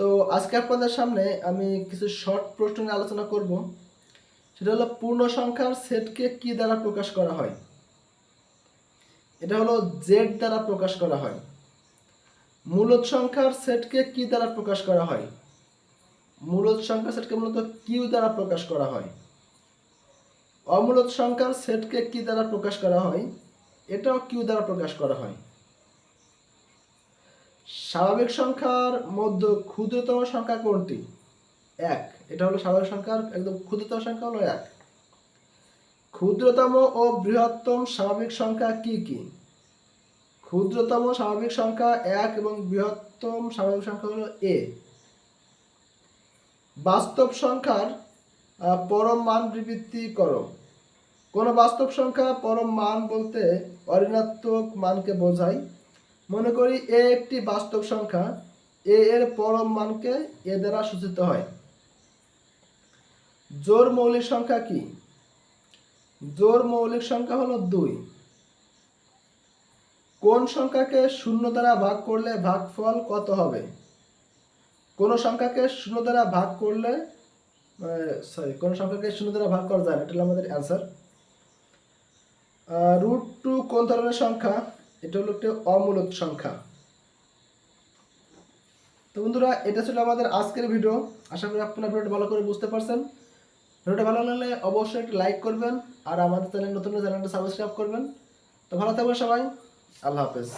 তো আজকে আপনাদের সামনে আমি কিছু শর্ট প্রশ্ন নিয়ে আলোচনা করব। সেটা হলো পূর্ণ সংখ্যার সেটকে কি দ্বারা প্রকাশ করা হয়? এটা হলো জেড দ্বারা প্রকাশ করা হয়। মূলত সংখ্যার সেটকে কি দ্বারা প্রকাশ করা হয়। মূলত সংখ্যার সেটকে মূলত কিউ দ্বারা প্রকাশ করা হয়। অমূলত সংখ্যার সেটকে কি দ্বারা প্রকাশ করা হয়। এটাও কিউ দ্বারা প্রকাশ করা হয়। স্বাভাবিক সংখ্যার মধ্যে ক্ষুদ্রতম সংখ্যা কোনটি? এক। এটা হলো স্বাভাবিক সংখ্যার একদম ক্ষুদ্রতম সংখ্যা হলো এক। ক্ষুদ্রতম ও বৃহত্তম স্বাভাবিক সংখ্যা কি কি? ক্ষুদ্রতম স্বাভাবিক সংখ্যা এক এবং বৃহত্তম স্বাভাবিক সংখ্যা হলো এ। বাস্তব সংখ্যার পরম মান বিবৃতি করো। কোন বাস্তব সংখ্যা পরম মান বলতে অঋণাত্মক মানকে বোঝায়। মনে করি এ একটি বাস্তব সংখ্যা, এ এর পরম মানকে এ দ্বারা সূচিত হয়। জোর মৌলিক সংখ্যা কি? জোর মৌলিক সংখ্যা হলো দুই। কোন সংখ্যাকে শূন্য দ্বারা ভাগ করলে ভাগফল কত হবে? কোন সংখ্যাকে শূন্য দ্বারা ভাগ করলে সরি কোন সংখ্যাকে শূন্য দ্বারা ভাগ করা যায় এটা হলো আমাদের অ্যান্সার রুট টু কোন ধরনের সংখ্যা? এটা হলো একটা অমূলক সংখ্যা। তো বন্ধুরা, এটা ছিল আমাদের আজকের ভিডিও আশা করি আপনারা ভিডিওটা ভালো করে বুঝতে পারছেন। ভিডিওটা ভালো লাগলে অবশ্যই একটা লাইক করবেন আর আমাদের চ্যানেল নতুন চ্যানেলটা সাবস্ক্রাইব করবেন। তো ভালো থাকবেন সবাই। আল্লাহ হাফেজ।